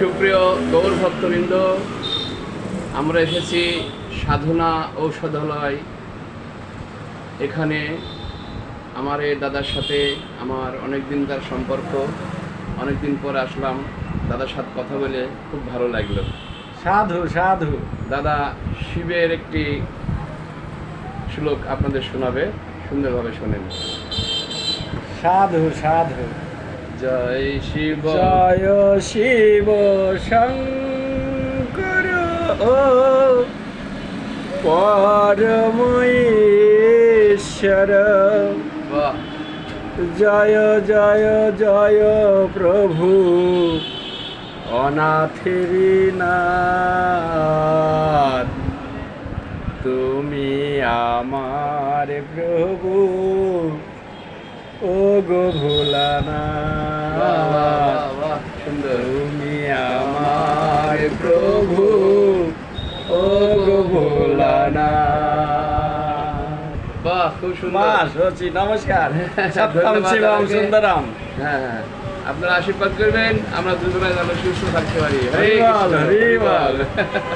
সুপ্রিয় গৌর ভক্তবৃন্দ আমরা এসেছি সাধনা ঔষধালয়। এখানে আমার এই দাদার সাথে আমার অনেক দিনকার সম্পর্ক অনেক দিন পর আসলাম দাদার সাথে কথা বলে খুব ভালো লাগল। সাধু সাধু। দাদা শিবের একটি শ্লোক আপনাদের শোনাবে সুন্দরভাবে শোনেন। সাধু সাধু। জয় শিব। জয় শিব শঙ্কর। পরমেশ্বর জয় জয় জয় প্রভু। অনাথেরি নাথ। তুমি আমার প্রভু। ও গো বাহ, তুমি আমার প্রভু। ও গো ভোলানাথ। বাহ খুব মা সুন্দর সচি নমস্কার শিবম সুন্দরম। হ্যাঁ হ্যাঁ আপনারা আশীর্বাদ করবেন আমরা দুজনে যেন সুস্থ থাকতে পারি। হরে বল। বল।